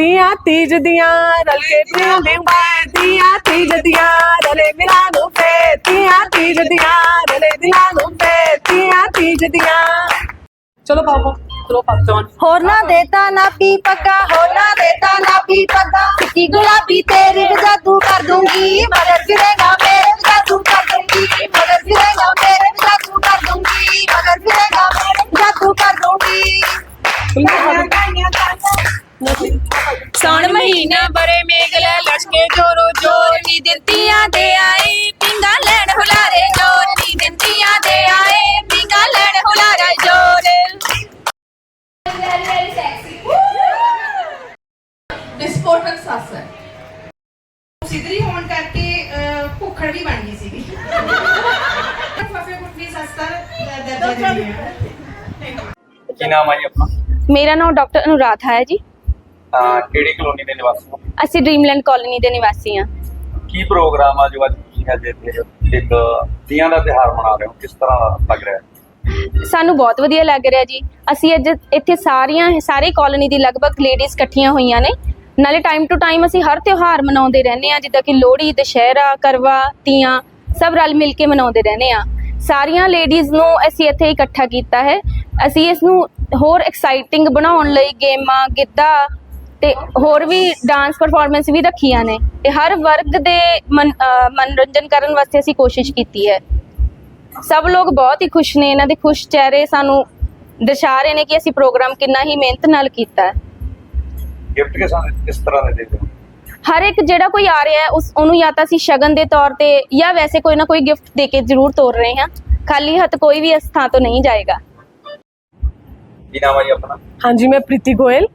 ਤੀਆਂ ਤੀਜ ਦੀਆਂ ਰਲ ਕੇ ਤੀਆਂ ਦੇ ਤੀਆਂ ਤੀਜ ਦੀਆਂ ਰਲੇ ਮਿਲਾ ਨੂੰ ਫੇ ਤੀਆਂ ਤੀਜ ਦੀਆਂ ਰਲੇ ਦਿਲਾਂ ਨੂੰ ਫੇ ਤੀਆਂ ਤੀਜ ਦੀਆਂ ਚਲੋ ਪਾਪਾ ਚਲੋ ਪਾਪਾ ਹੋਰ ਨਾ ਦੇਤਾ ਨਾ ਪੀ ਪੱਕਾ ਹੋਰ ਨਾ ਦੇਤਾ ਨਾ ਪੀ ਪੱਕਾ ਚਿੱਟੀ ਗੁਲਾਬੀ ਤੇਰੇ ਵੀ ਜਾਦੂ ਕਰ ਦੂੰਗੀ ਮਗਰ ਫਿਰੇਗਾ ਮੇਰੇ ਵੀ ਜਾਦੂ ਕਰ ਦੂੰਗੀ ਮਗਰ ਫਿਰੇਗਾ ਮੇਰੇ ਵੀ ਜਾਦੂ ਕਰ ਦੂੰਗੀ ਮਗਰ ਫਿਰੇਗਾ ਮੇਰੇ ਵੀ ਜਾਦੂ ਕਰ ਦੂੰਗੀ ਸੌਣ ਮਹੀਨਾ ਬਰੇ ਮੇਘ ਲੈ ਲਸ਼ਕੇ ਜੋਰੋ ਜੋਰ ਨੀ ਦਿੰਦੀਆਂ ਦੇ ਆਏ। ਪਿੰਗਾ ਲੈਣ ਹੁਲਾਰੇ ਜੋਰ ਨੀ ਦਿੰਦੀਆਂ ਦੇ ਆਏ। ਪਿੰਗਾ ਲੈਣ ਹੁਲਾਰੇ ਜੋਰ। ਵਿਸਫੋਟਕ ਸੱਸ ਹੈ। ਸਿੱਧਰੀ ਹੋਣ ਕਰਕੇ ਅਹ, ਭੁੱਖੜ ਵੀ ਬਣ ਗਈ ਸੀਗੀ। ਫਫੇ ਕੁੱਟਣੀ ਸੱਸ ਦਾ ਦਰਜਾ ਦਿੰਦੀ ਹੈ। ਕੀ ਨਾਮ ਆ ਜੀ ਆਪਣਾ? ਮੇਰਾ ਨਾਮ ਡਾਕਟਰ ਅਨੁਰਾਧਾ ਹੈ ਜੀ। ਕਿਹੜੀ ਕਲੋਨੀ ਦੇ ਨਿਵਾਸੀ ਹੋ? ਅਸੀਂ ਡ੍ਰੀਮਲੈਂਡ ਕਾਲੋਨੀ ਦੇ ਨਿਵਾਸੀ ਹਾਂ। ਕੀ ਪ੍ਰੋਗਰਾਮ ਆ ਜੋ ਅੱਜ ਤੁਸੀਂ ਅੱਜ ਇੱਥੇ ਇੱਕ ਤੀਆਂ ਦਾ ਤਿਹਾਰ ਮਨਾ ਰਹੇ ਹੋ? ਕਿਸ ਤਰ੍ਹਾਂ ਲੱਗ ਰਿਹਾ ਹੈ? ਸਾਨੂੰ ਬਹੁਤ ਵਧੀਆ ਲੱਗ ਰਿਹਾ ਜੀ। ਅਸੀਂ ਅੱਜ ਇੱਥੇ ਸਾਰੀਆਂ ਸਾਰੇ ਕਾਲੋਨੀ ਦੀ ਲਗਭਗ ਲੇਡੀਜ਼ ਇਕੱਠੀਆਂ ਹੋਈਆਂ ਨੇ। ਨਾਲੇ ਟਾਈਮ ਟੂ ਟਾਈਮ ਅਸੀਂ ਹਰ ਤਿਉਹਾਰ ਮਨਾਉਂਦੇ ਰਹਿੰਦੇ ਆ ਜਿੱਦਾਂ ਕਿ ਲੋਹੜੀ ਦੁਸ਼ਹਿਰਾ ਕਰਵਾ ਤੀਆਂ ਸਭ ਰਲ ਮਿਲ ਕੇ ਮਨਾਉਂਦੇ ਰਹਿੰਦੇ ਆ ਸਾਰੀਆਂ ਲੇਡੀਜ਼ ਨੂੰ ਅਸੀਂ ਇੱਥੇ ਇਕੱਠਾ ਕੀਤਾ ਹੈ। ਅਸੀਂ ਇਸ ਨੂੰ ਹੋਰ ਐਕਸਾਈਟਿੰਗ ਬਣਾਉਣ ਲਈ ਗੇਮਾਂ ਗਿੱਧਾ ਤੇ ਹੋਰ ਵੀ ਡਾਂਸ ਪਰਫਾਰਮੈਂਸ ਵੀ ਰੱਖੀਆਂ ਨੇ ਤੇ ਹਰ ਵਰਗ ਦੇ ਮਨੋਰੰਜਨ ਕਰਨ ਵਾਸਤੇ ਅਸੀਂ ਕੋਸ਼ਿਸ਼ ਕੀਤੀ ਹੈ। ਸਭ ਲੋਕ ਬਹੁਤ ਹੀ ਖੁਸ਼ ਨੇ ਇਹਨਾਂ ਦੇ ਖੁਸ਼ ਚਿਹਰੇ ਸਾਨੂੰ ਦਰਸਾ ਰਹੇ ਨੇ ਕਿ ਅਸੀਂ ਪ੍ਰੋਗਰਾਮ ਕਿੰਨਾ ਹੀ ਮਿਹਨਤ ਨਾਲ ਕੀਤਾ ਹੈ। ਗਿਫਟ ਕੇ ਸਾਨੂੰ ਕਿਸ ਤਰ੍ਹਾਂ ਦੇ ਦੇਦੇ ਹੋ ਹਰ ਇੱਕ ਜਿਹੜਾ ਕੋਈ ਆ ਰਿਹਾ ਹੈ ਉਸ ਉਹਨੂੰ ਜਾਂ ਤਾਂ ਅਸੀਂ ਸ਼ਗਨ ਦੇ ਤੌਰ ਤੇ ਜਾਂ ਵੈਸੇ ਕੋਈ ਨਾ ਕੋਈ ਗਿਫਟ ਦੇ ਕੇ ਜ਼ਰੂਰ ਤੋਰ ਰਹੇ ਹਾਂ। ਖਾਲੀ ਹੱਥ ਕੋਈ ਵੀ ਇਸ ਥਾਂ ਤੋਂ ਨਹੀਂ ਜਾਏਗਾ। ਕੀ ਨਾਮ ਜੀ ਆਪਣਾ? ਹਾਂਜੀ ਮੈਂ ਪ੍ਰੀਤੀ ਗੋਇਲ।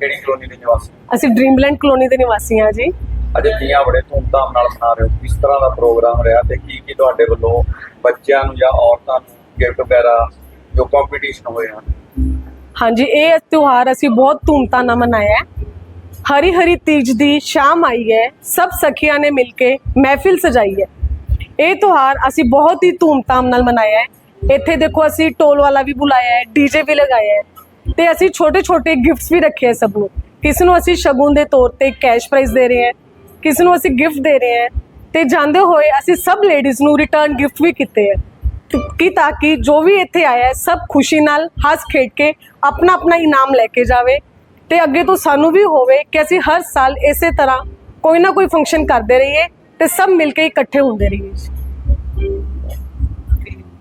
ਕਿਹੜੀ ਕਲੋਨੀ ਦੇ ਨਿਵਾਸੀ? ਅਸੀਂ ਡ੍ਰੀਮਲੈਂਡ ਕਲੋਨੀ ਦੇ ਨਿਵਾਸੀ ਹਾਂ ਜੀ। ਅੱਜ ਤੀਆਂ ਬੜੇ ਧੂਮਧਾਮ ਨਾਲ ਮਨਾ ਰਹੇ ਹੋ ਕਿਸ ਤਰ੍ਹਾਂ ਦਾ ਪ੍ਰੋਗਰਾਮ ਰਿਹਾ ਤੇ ਕੀ ਕੀ ਤੁਹਾਡੇ ਵੱਲੋਂ ਬੱਚਿਆਂ ਨੂੰ ਜਾਂ ਔਰਤਾਂ ਨੂੰ ਗਿਫਟ ਵਗੈਰਾ ਜੋ ਕੰਪੀਟੀਸ਼ਨ ਹੋਏ ਹਨ? ਹਾਂਜੀ ਇਹ ਤਿਉਹਾਰ ਅਸੀਂ ਬਹੁਤ ਧੂਮਧਾਮ ਨਾਲ ਮਨਾਇਆ ਹੈ। ਹਰੀ ਹਰੀ ਤੀਜ ਦੀ ਸ਼ਾਮ ਆਈ ਹੈ ਸਭ ਸਖੀਆਂ ਨੇ ਮਿਲ ਕੇ ਮਹਿਫਿਲ ਸਜਾਈ ਹੈ। ਇਹ ਤਿਉਹਾਰ ਅਸੀਂ ਬਹੁਤ ਹੀ ਧੂਮਧਾਮ ਨਾਲ ਮਨਾਇਆ ਹੈ। ਇੱਥੇ ਦੇਖੋ ਅਸੀਂ ਟੋਲ ਵਾਲਾ ਵੀ ਬੁਲਾਇਆ ਹੈ ਡੀਜੇ ਵੀ ਲਗਾਇਆ ਹੈ। ਤੇ ਅਸੀਂ ਛੋਟੇ ਛੋਟੇ ਗਿਫਟਸ ਵੀ ਰੱਖੇ ਹੈ ਸਭ ਨੂੰ। ਕਿਸ ਨੂੰ ਅਸੀਂ ਸ਼ਗੁਨ ਦੇ ਤੌਰ ਤੇ ਕੈਸ਼ ਪ੍ਰਾਈਜ਼ ਦੇ ਰਹੇ ਹਾਂ, ਕਿਸ ਨੂੰ ਅਸੀਂ ਗਿਫਟ ਦੇ ਰਹੇ ਹਾਂ, ਤੇ ਜਾਂਦੇ ਹੋਏ ਅਸੀਂ ਸਭ ਲੇਡੀਜ਼ ਨੂੰ ਰਿਟਰਨ ਗਿਫਟ ਵੀ ਕੀਤੇ ਹੈ ਕਿ ਤਾਂ ਕਿ ਜੋ ਵੀ ਇੱਥੇ ਆਇਆ, ਸਭ ਖੁਸ਼ੀ ਨਾਲ ਹੱਸ ਖੇਡ ਕੇ ਆਪਣਾ ਆਪਣਾ ਇਨਾਮ ਲੈ ਕੇ ਜਾਵੇ ਤੇ ਅੱਗੇ ਤੋਂ ਸਾਨੂੰ ਵੀ ਹੋਵੇ ਕਿ ਅਸੀਂ ਹਰ ਸਾਲ ਇਸੇ ਤਰ੍ਹਾਂ ਕੋਈ ਨਾ ਕੋਈ ਫੰਕਸ਼ਨ ਕਰਦੇ ਰਹੀਏ ਤੇ ਸਭ ਮਿਲ ਕੇ ਇਕੱਠੇ ਹੁੰਦੇ ਰਹੀਏ।